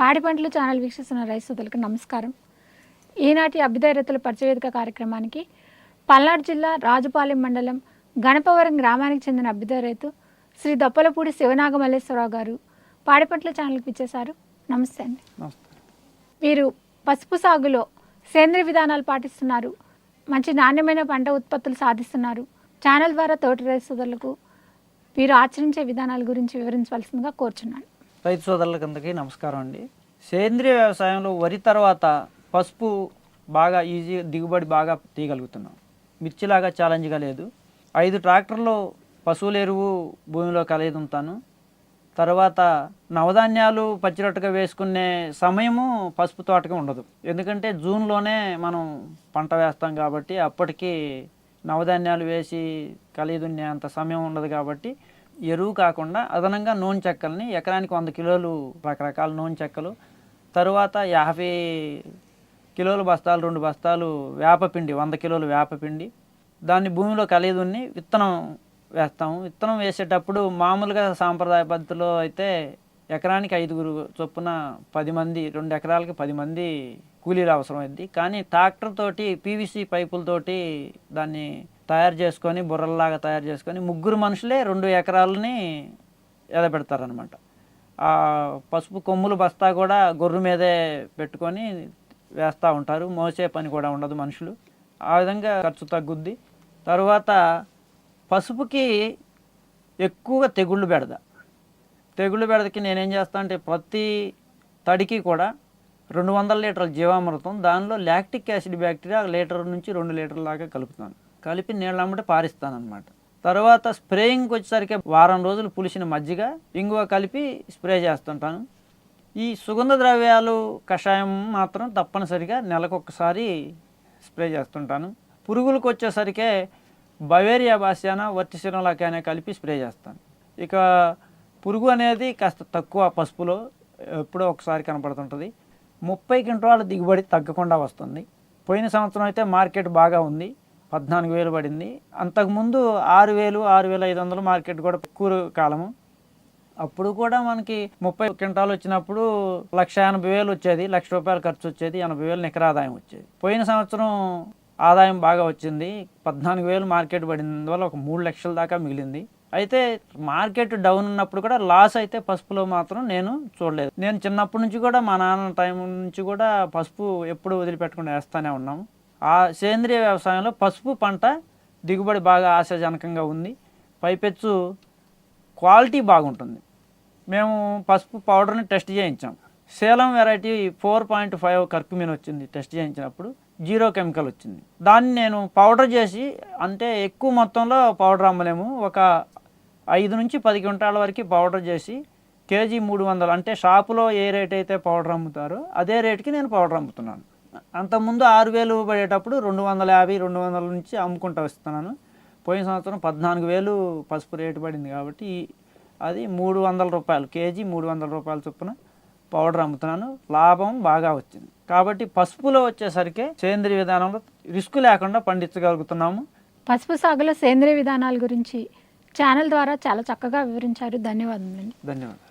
పాడి పంటలు ఛానల్ వీక్షిస్తున్న రైతులకు నమస్కారం. ఈనాటి అభ్యుదయ రైతుల పరిచయవేదిక కార్యక్రమానికి పల్నాడు జిల్లా రాజుపాలెం మండలం గణపవరం గ్రామానికి చెందిన అభ్యుదయ రైతు శ్రీ దొప్పలపూడి శివనాగమల్లేశ్వరరావు గారు పాడి పంటల ఛానల్కి ఇచ్చేశారు నమస్తే అండి. వీరు పసుపు సాగులో సేంద్రియ విధానాలు పాటిస్తున్నారు. మంచి నాణ్యమైన పంట ఉత్పత్తులు సాధిస్తున్నారు. ఛానల్ ద్వారా తోటి రైతు సోదరులకు వీరు ఆచరించే విధానాల గురించి వివరించవలసిందిగా కోరుచున్నాను. రైతు సోదరులకందరికీ నమస్కారం అండి. సేంద్రియ వ్యవసాయంలో వరి తర్వాత పసుపు బాగా ఈజీ దిగుబడి బాగా తీయగలుగుతున్నాం. మిర్చిలాగా ఛాలెంజ్గా లేదు. ఐదు ట్రాక్టర్లు పశువుల ఎరువు భూమిలో కలిదుంతాను తర్వాత నవధాన్యాలు పచ్చిరొట్టుగా వేసుకునే సమయము పసుపు తోటకి ఉండదు. ఎందుకంటే జూన్లోనే మనం పంట వేస్తాం కాబట్టి అప్పటికి నవధాన్యాలు వేసి కలియదున్నే అంత సమయం ఉండదు కాబట్టి ఎరువు కాకుండా అదనంగా నూనె చెక్కల్ని ఎకరానికి వంద కిలోలు రకరకాల నూనె చెక్కలు తరువాత యాభై కిలోల బస్తాలు రెండు బస్తాలు వేపపిండి వంద కిలోలు వేపపిండి దాన్ని భూమిలో కలిదున్ని విత్తనం వేస్తాము. విత్తనం వేసేటప్పుడు మామూలుగా సాంప్రదాయ పద్ధతిలో అయితే ఎకరానికి ఐదుగురు చొప్పున పది మంది రెండు ఎకరాలకి పది మంది కూలీలు అవసరమైంది కానీ ట్రాక్టర్ తోటి పీవీసీ పైపులతోటి దాన్ని తయారు చేసుకొని బుర్రల్లాగా తయారు చేసుకొని ముగ్గురు మనుషులే రెండు ఎకరాలని ఎదబెడతారనమాట ఆ పసుపు కొమ్ములు బస్తా కూడా గొర్రె మీదే పెట్టుకొని వేస్తూ ఉంటారు. మోసే పని కూడా ఉండదు మనుషులు. ఆ విధంగా ఖర్చు తగ్గుద్ది. తరువాత పసుపుకి ఎక్కువగా తెగుళ్ళు బెడద. తెగుళ్ళు బెడదకి నేనేం చేస్తా అంటే ప్రతి తడికి కూడా రెండు వందల లీటర్ల జీవామృతం దానిలో లాక్టిక్ యాసిడ్ బ్యాక్టీరియా లీటర్ నుంచి రెండు లీటర్ల దాకా కలుపుతాను. కలిపి నీళ్ళమ్మటే పారిస్తాను తర్వాత స్ప్రేయింగ్కి వచ్చేసరికి వారం రోజులు పులిసిన మజ్జిగ ఇంగువ కలిపి స్ప్రే చేస్తుంటాను. ఈ సుగంధ ద్రవ్యాలు కషాయం మాత్రం తప్పనిసరిగా నెలకొకసారి స్ప్రే చేస్తుంటాను. పురుగులకు వచ్చేసరికే బవేరియా బాసియానా వర్టిసినోలాకానే కలిపి స్ప్రే చేస్తాను. ఇక పురుగు అనేది కాస్త తక్కువ పసుపులో ఎప్పుడో ఒకసారి కనపడుతుంటుంది. ముప్పై క్వింటాల దిగుబడి తగ్గకుండా వస్తుంది. పోయిన సంవత్సరం అయితే మార్కెట్ బాగా ఉంది. పద్నాలుగు వేలు పడింది. అంతకుముందు ఆరు వేలు ఆరు వేల ఐదు వందలు మార్కెట్ కూడా ఎక్కువ కాలము. అప్పుడు కూడా మనకి ముప్పై క్వింటాలు వచ్చినప్పుడు లక్ష ఎనభై వేలు వచ్చేది లక్ష రూపాయలు ఖర్చు వచ్చేది ఎనభై వేలు నికర ఆదాయం వచ్చేది. పోయిన సంవత్సరం ఆదాయం బాగా వచ్చింది. పద్నాలుగు వేలు మార్కెట్ పడినందు వల్ల ఒక మూడు లక్షల దాకా మిగిలింది. అయితే మార్కెట్ డౌన్ ఉన్నప్పుడు కూడా లాస్ అయితే పసుపులో మాత్రం నేను చూడలేదు. నేను చిన్నప్పటి నుంచి కూడా మా నాన్న టైం నుంచి కూడా పసుపు ఎప్పుడు వదిలిపెట్టకుండా వేస్తూనే ఉన్నాము. ఆ సేంద్రియ వ్యవసాయంలో పసుపు పంట దిగుబడి బాగా ఆశాజనకంగా ఉంది. పైపెచ్చు క్వాలిటీ బాగుంటుంది. మేము పసుపు పౌడర్ని టెస్ట్ చేయించాం. Salem variety four point five curcumin వచ్చింది టెస్ట్ చేయించినప్పుడు. జీరో కెమికల్ వచ్చింది. దాన్ని నేను పౌడర్ చేసి అంటే ఎక్కువ మొత్తంలో పౌడర్ అమ్మలేము. ఒక ఐదు నుంచి పది క్వింటాల వరకు పౌడర్ చేసి కేజీ మూడు వందలు అంటే షాపులో ఏ రేట్ అయితే పౌడర్ అమ్ముతారో అదే రేట్కి నేను పౌడర్ అమ్ముతున్నాను. అంతకుముందు ఆరు వేలు పడేటప్పుడు రెండు వందల యాభై రెండు వందల నుంచి అమ్ముకుంటూ వస్తున్నాను. పోయిన సంవత్సరం పద్నాలుగు వేలు పసుపు రేటు పడింది కాబట్టి అది మూడు వందల రూపాయలు కేజీ మూడు వందల రూపాయల చొప్పున పౌడర్ అమ్ముతున్నాను. లాభం బాగా వచ్చింది. కాబట్టి పసుపులో వచ్చేసరికి సేంద్రియ విధానంలో రిస్క్ లేకుండా పండించగలుగుతున్నాము. పసుపు సాగులో సేంద్రియ విధానాల గురించి ఛానల్ ద్వారా చాలా చక్కగా వివరించారు. ధన్యవాదములండి. ధన్యవాదాలు.